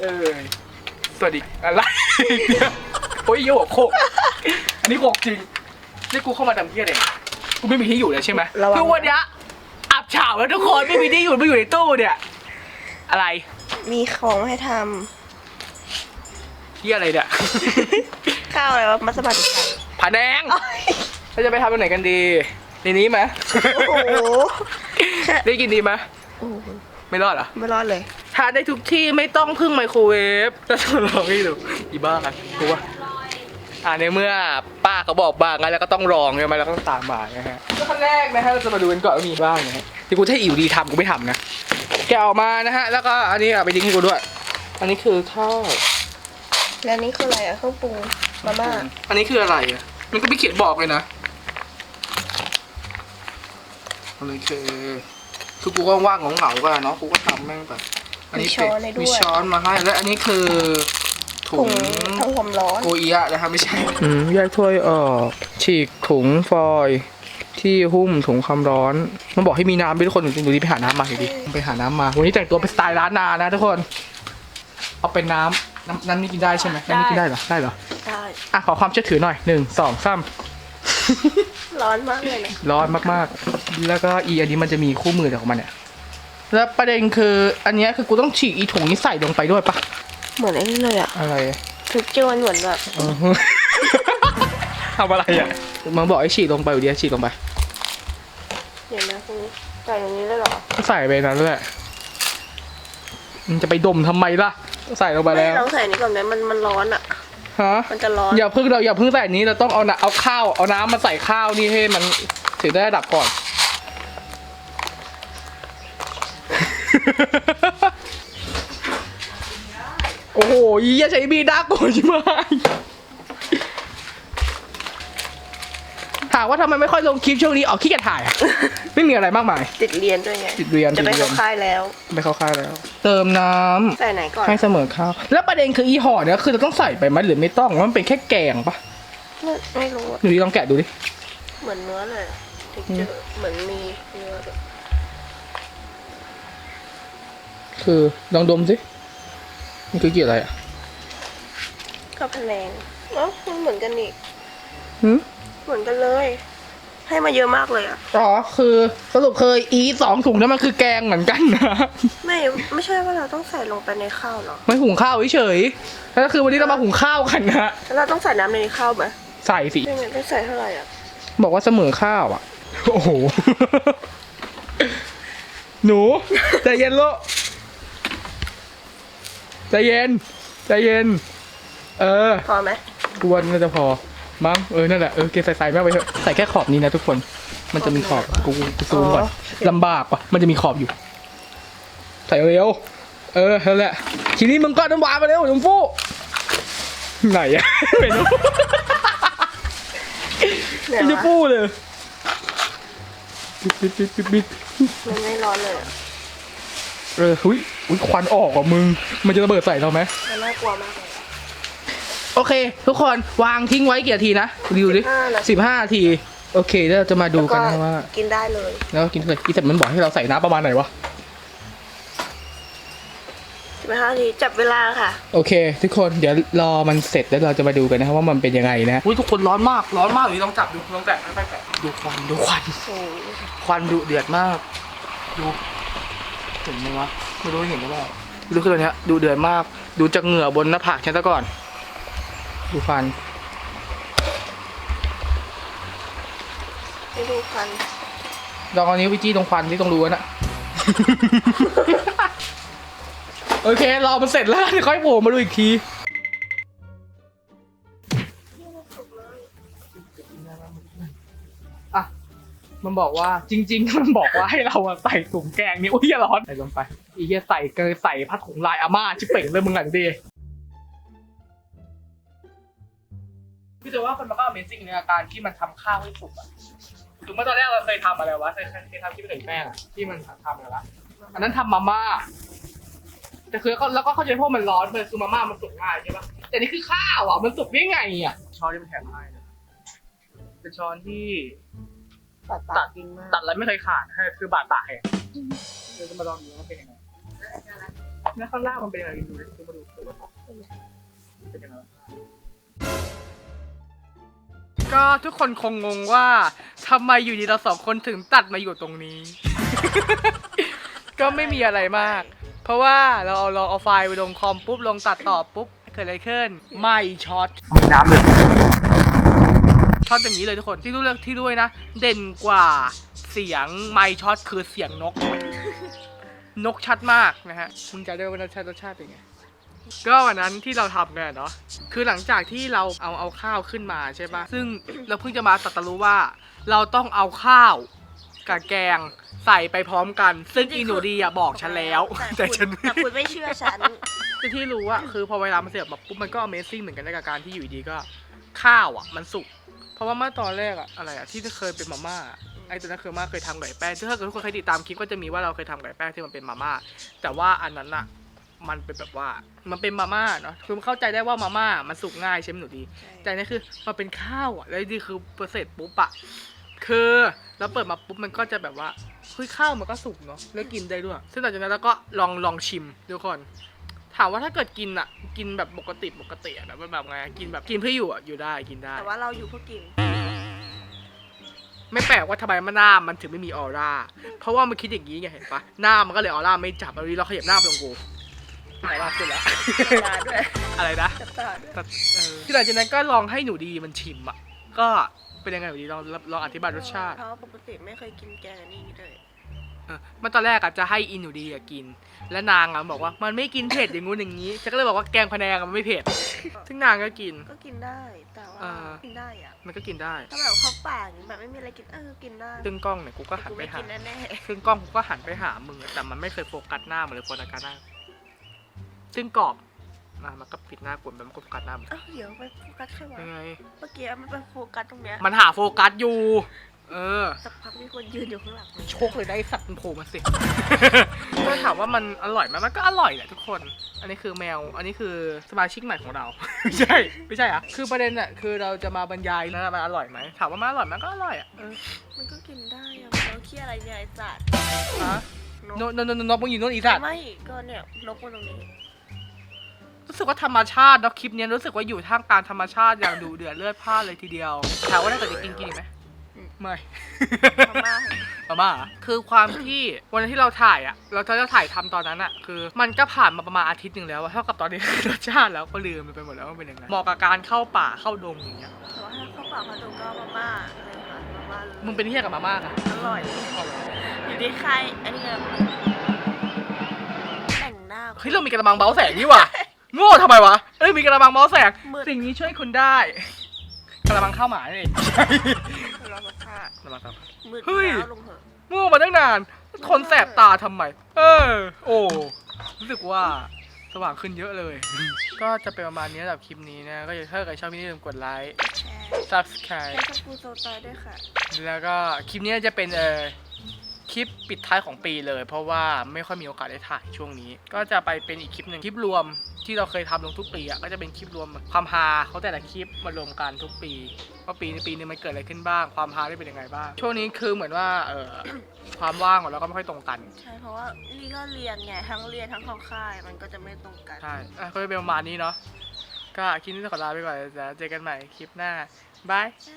เอ่ยสวัสดีอะไรโอ้ยโยกโคกอันนี้โคกจริงนี่กูเข้ามาดำเพี้ยเองกูไม่มีที่อยู่เลยใช่ไหมระวัง คือวันเนี้ยอับเฉาแล้วทุกคนไม่มีที่อยู่ไม่อยู่ในตู้เนี่ย อะไรมีของให้ทที่อะไรเนี่ยำ ข้าวอะไรวะมัสมั่นไก่ผาแดงเราจะไปทำตรงไหนกันดี ในนี้ไหมโอ้โหได้กินดีไหมโอ้โหไม่รอดเหรอไม่รอดเลย ทานได้ทุกที่ไม่ต้องพึ่งไมโครเวฟจะทดลองให้ดูอีบ้ากันกูว่าอ่าในเมื่อป้าเขาบอกบ้างงั้นแล้วก็ต้องลองใช่ไหมแล้วก็ต้องตามมานะฮะก็ขั้นแรกนะฮะเราจะมาดูกันก่อนว่ามีบ้างนะฮะที่กูถ้าอิ๋วดีทำกูไม่ทำนะแกะออกมานะฮะ แล้วก็อันนี้เอาไปทิ้งให้กูด้วย อันนี้คือข้าวแล้วนี่คืออะไรอะเครื่องปรุงมาม่าอันนี้คืออะไรอะมันก็ไม่เขียนบอกเลยนะอันนี้คือคือกูก็ว่างเหงาๆก็เนาะกูก็ทำแม่งแบบ อันนี้เป็ดมีช้อนมาให้ แล้วอันนี้คือถุถุงงทำความร้อนโอเอียะนะครับไม่ใช่ อืมแยกถ้วยออก ฉีกถุงฟอยล์ที่หุ้มถุงความร้อน มันบอกให้มีน้ำด้วยทุกคนจริงๆดูดิไปหาน้ำมาดูดิไปหาน้ำมา วันนี้แต่งตัวเป็นสไตล์ร้านนานะทุกคน เอาเป็นน้ำน้ำน้ำนี่กินได้ใช่ไหมน้ำนี่กินได้เหรอ ได้เหรอ ได้อะขอความเชื่อถือหน่อยหนึ่งสองสาม ร้อนมากเลยนะ ร้อนมากๆ แล้วก็อีอันนี้มันจะมีคู่มือของมันเนี่ย แล้วประเด็นคือ อันเนี้ยคือกูต้องฉีกอีถุงนี้ใส่ลงไปด้วยปะเหมือนไอ้นี่เลยอะอะไรถึกเจอมันเหมือนแบบเออทำอะไรอะมันบอกให้ฉีกลงไปอยู่ดีฉีกลงไปเดี๋ยวนะคุณใส่ตรงนี้เลยเหรอก็ใส่ไปนั้นแหละมันจะไปดมทำไมล่ะ ใส่ลงไปไม่แล้วลองใส่นี่ก่อนไหมมันมันร้อนอะฮะมันจะร้อนอย่าเพิ่งเราอย่าเพิ่งใส่อันนี้เราต้องเอาน้ำเอาข้าวเอาน้ำมาใส่ข้าวนี่ให้มันถึงได้ระดับก่อน โอ้โหอีอย่าใช้บีดักโกรธใช่ไหมถามว่าทำไมไม่ค่อยลงคลิปช่วงนี้ออกขี้เกียจถ่ายอะ ไม่มีอะไรมากมาย ติดเรียนด้วยไง ติดเรียนจะไปติดเรียนเข้าค่ายแล้วไม่เข้าค่ายแล้ว เติมน้ำใส่ไหนก่อนให้เสมอข้าว แล้วประเด็นคืออีห่อเนี่ยคือเราต้องใส่ไปไหมหรือไม่ต้องมันเป็นแค่แกงปะไม่ไม่รู้อะหนูดีลองแกะดูดิ เหมือนเนื้อเลยถึกเจอเหมือนมีเนื้อด้วย คือลองดมสิมันคือเกี่ยวอะไรอะข้าวพะแนงเอ้ามันเหมือนกันนี่หืมเหมือนกันเลย ให้มาเยอะมากเลยอะอ๋อคือสรุปเคยอีสองถุงนั้นมันคือแกงเหมือนกันนะไม่ไม่ใช่ว่าเราต้องใส่ลงไปในข้าวเหรอไม่หุงข้าวเฉยๆแล้วก็คือวันนี้เรามาหุงข้าวกันนะแล้วเราต้องใส่น้ำในข้าวไหมใส่สิไม่งั้นต้องใส่เท่าไหร่อะบอกว่าเสมอข้าวอะ โอ้โห หนูใจเย็นโลก ใจเย็น ใจเย็น เออพอไหมกวนน่าจะพอ มั้ง เออ นั่นแหละ เออ เกใส่ใส่แม่งไปเถอะ ใส่แค่ขอบนี้นะทุกคน มันจะมีขอบ กูกูซูมก่อนลำบากว่ะ มันจะมีขอบอยู่ ใส่เร็ว เออ นั่นแหละ ทีนี้มึงก็น้ำหวานมาเร็วชมพู่ไหนอะไม่รู้เนี่ยไม่ได้วะพูดเลยปิดปิดปิดปิดปิดมันไม่ร้อนเลยอะเออหุย อุ้ยควันออกว่ะมึง มันจะระเบิดใส่เราไหมมันน่ากลัวมากเลยโอเค ทุกคนวางทิ้งไว้กี่นาทีนะดูดิ15นาทีสิบห้านาที โอเคแล้วเราจะมาดูกันนะว่า กินได้เลย แล้วกินเลยอีแต่มันบอกให้เราใส่น้ำประมาณไหนวะสิบห้านาทีจับเวลาค่ะ โอเค ทุกคนเดี๋ยวรอมันเสร็จแล้วเราจะมาดูกันนะครับว่ามันเป็นยังไงนะอุ้ยทุกคนร้อนมากร้อนมากเลยลองจับดูลองแตะไม่แตะดูควันดูควันโอ้ยควันดุเดือดมากดู เห็นไหมวะไม่รู้เห็นหรือเปล่าดูคือตัวเนี้ยดูเดือดมาก ดูจากเหงื่อบนหน้าผากฉันซะก่อน ดูควันไม่ดูควันลองเอานิ้วไปจี้ตรงควันที่ตรงรูนั่นอะโอเค รอมันเสร็จแล้วเดี๋ยวค่อยโผล่มาดูอีกที มันบอกว่าจริง ๆ มันบอกว่าให้เราอะใส่ถุงแกงนี่อุ้ยอย่าร้อนใส่ลงไปอีเหี้ยใส่เกยใส่ผ้าถุงลายอาม่าชิบเป่งเลยมึงหลังดีพี่ว่ามันก็ Amazing ในอาการที่มันทำข้าวให้สุกอะถึงเมื่อตอนแรกเราเคยทำอะไรวะเคยเคยทำที่ไม่ถึงแป้งอะที่มันทำอะไรวะอันนั้นทำมาม่าแต่คือแล้วก็เข้าใจพราะมันร้อนเลยคือมาม่ามันสุกง่ายใช่ปะแต่นี่คือข้าวอะมันสุกได้ไงอะช้อนที่มันแถมให้เนี่ยเป็นช้อนที่ ตัดตัตัดดกินมากตัดแล้วไม่เคยขาดให้คือบาดตายอะเดี๋ยวจะมาลองดูว่าเป็นยังไงแล้วข้างล่างมันเป็นอะไรดูดิดูมาดูดูมาดูเป็นยังไงวะก็ทุกคนคงงงว่าทำไมอยู่ดีเราสองคนถึงตัดมาอยู่ตรงนี้ ก็ไม่มีอะไรมาก เพราะว่าเราเอาเราเอาไฟล์ไปลงคอมปุ๊บลงตัดต่อปุ๊บเกิดอะไรขึ้น ไม่ช็อตน้ำเลย ช็อตอย่างนี้เลยทุกคนที่รู้เรื่องที่ด้วยนะ เด่นกว่าเสียงไม่ช็อตคือเสียงนก นกชัดมากนะฮะมึงจะได้ว่ารสชาติรสชาติเป็นไงก็วันนั้นที่เราทำกันอะเนาะคือหลังจากที่เราเอาเอาข้าวขึ้นมาใช่ปะซึ่งเราเพิ่งจะมาตัดตะรู้ว่า เราต้องเอาข้าวกับแกงใส่ไปพร้อมกัน ซึ่งอีหนูดีอะบอกฉันแล้ว แต่แต่ฉันคุณแต่คุณไม่เชื่อฉันแต่ที่รู้อะคือพอเวลามันเสียบแบบปุ๊บมันก็ Amazing เหมือนกันในกับการที่อยู่ดีๆก็ ข้าวอะมันสุก เพราะว่าเมื่อตอนแรกอะอะไรอะที่เคยเป็นมาม่าอะไอ้ตัวนั้นคือมาเคยทำไก่แป้งซึ่งถ้าเกิดทุกคนเคยติดตามคลิปก็จะมีว่าเราเคยทำไก่แป้งที่มันเป็นมาม่าแต่ว่าอันนั้นอะมันเป็นแบบว่ามันเป็นมาม่าเนาะคือมันเข้าใจได้ว่ามาม่ามันสุกง่ายใช่ไหมหนูดี แต่อันนี่คือมันเป็นข้าวอะแล้วนี่คือเปอร์เซ็นต์ปุ๊บอะคือแล้วเปิดมาปุ๊บมันก็จะแบบว่าเฮ้ยข้าวมันก็สุกเนาะแล้วกินได้ด้วย ซึ่งหลังจากนั้นเราก็ลองลองชิมทุกคน ถามว่าถ้าเกิดกินอะกินแบบปกติปกติอะแบบแบบไงกินแบบกินเพื่ออยู่อะอยู่ได้กินได้ แต่ว่าเราอยู่เพื่อกิน ไม่แปลกว่าทำไมมันหน้ามันถึงไม่มีออร่า เพราะว่ามันคิดอย่างนี้ไงเห็นปะหน้ามันก็เลยออร่าไม่จับวันนี้เราขยับหน้าไปตรงกูออร่าขึ้นแล้วตาด้วยอะไรนะจับตาด้วยแต่เออที่หลังจากนั้นก็ลองให้หนูดีมันชิมอะก็เป็นยังไงหนูดีลองลองอธิบายรสชาติ เพราะว่าปกติไม่เคยกินแกงอันนี้เลย เออมันตอนแรกอะจะให้อินหนูดีอะกิน และนางอะบอกว่ามันไม่กินเผ็ดอย่างงู้นอย่างนี้ฉันก็เลยบอกว่าแกงพะแนงอะมันไม่เผ็ด ซึ่งนางก็กิน ก็กินได้แต่ว่าเออ กินได้อะมันก็กินได้ ถ้าแบบเข้าป่าอย่างนี้แบบไม่มีอะไรกินเออกินได้ซึ่งกล้องเนี่ยกูก็หันกูไปไม่หากินแน่ซึ่งกล้องกูก็หันไปหามึงอะแต่มันไม่เคยโฟกัสหน้ามันเลยโฟกัสหน้าซึ่งกรอบอะมันก็ปิดหน้ากดแบบมันก็โฟกัสหน้ามันๆเอ้าเดี๋ยวไปโฟกัสใช่ไหมยังไง เมื่อกี้มันไปโฟกัสตรงเนี้ยมันหาโฟกัสอยู่ เออ สักพักมีคนยืนอยู่ข้างหลังโชคเลยได้ไอ้สัตว์มันโผล่มาสิก็ถามว่ามันอร่อยไหมมันก็อร่อยแหละทุกคน อันนี้คือแมว อันนี้คือสมาชิกใหม่ของเรา ไม่ใช่ ไม่ใช่อะคือประเด็นอะคือเราจะมาบรรยายนะมันอร่อยไหม ถามว่ามันอร่อยไหมันก็อร่อยอะเออมันก็กินได้อะแล้วเคี้ยอะไรเนี่ยไอ้สัตว์ฮะนนกนนนนกมึงอยู่โน่นอีสัตว์ไม่ก็เนี่ยนกมันตรงนี้รู้สึกว่าธรรมชาติเนาะคลิปเนี้ยรู้สึกว่าอยู่ท่ามกลางธรรมชาติอย่างดูเดือดเลือดพล่านเลยทีเดียวถามว่าถ้าเกิดจะกินกินอีกไหม อืมไม่พม่ามาม่าเหรอคือความที่วันที่เราถ่ายอะเราจะถ่ายทำตอนนั้นอะคือ มันก็ผ่านมาประมาณอาทิตย์หนึ่งแล้วอะเท่ากับตอนนี้ รสชาติแล้วก็ลืมไปหมดแล้วว่าเป็นยังไงเหมาะกับการเข้าป่าเข้าดงอย่างเงี้ยแต่ว่าถ้าเข้าป่าพาดุงก็มาม่าเลยค่ะมาม่าเลยมึงเป็นเฮียกับมาม่าอะอร่อยเอาเหรออยู่ที่ใครอันนี้ไงแต่งหน้าเฮ้ยเรามีกระมังเบาแสงนี่หว่ะโง่ทำไมวะเอ้ยมีกระมังเบาแสงมืดสิ่งนี้ช่วยคุณได้ กระมังข้าวหมานี่เองเราก็ฆ่ากระมังข้าว มืดเฮ้ย แล้วลงเถอะโง่มาตั้งนานคนแสบตาทำไม เออ โอ้ รู้สึกว่าสว่างขึ้นเยอะเลย ก็จะเป็นประมาณนี้สำหรับคลิปนี้นะ ก็อย่าถ้าใครชอบคลิปนี้อย่าลืมกดไลค์ แชร์ subscribe แชร์กูโซตายด้วยค่ะ แล้วก็คลิปนี้จะเป็นเออคลิปปิดท้ายของปีเลย เพราะว่าไม่ค่อยมีโอกาสได้ถ่ายช่วงนี้ ก็จะไปเป็นอีกคลิปหนึ่งคลิปรวม ที่เราเคยทำลงทุกปีอะก็จะเป็นคลิปรวมความฮาเขาแต่ละคลิปมารวมกันทุกปีว่าปีในปีนึงมันเกิดอะไรขึ้นบ้างความฮาได้เป็นยังไงบ้าง ช่วงนี้คือเหมือนว่าเออความว่างของเราก็ไม่ค่อยตรงกันใช่เพราะว่านี่ก็เรียนไงทั้งเรียนทั้งเข้าค่ายมันก็จะไม่ตรงกันใช่อะก็จะเป็นประมาณนี้เนาะก็คลิปนี้ต้องขอลาไปก่อนจะเจอกันใหม่คลิปหน้าบายใช่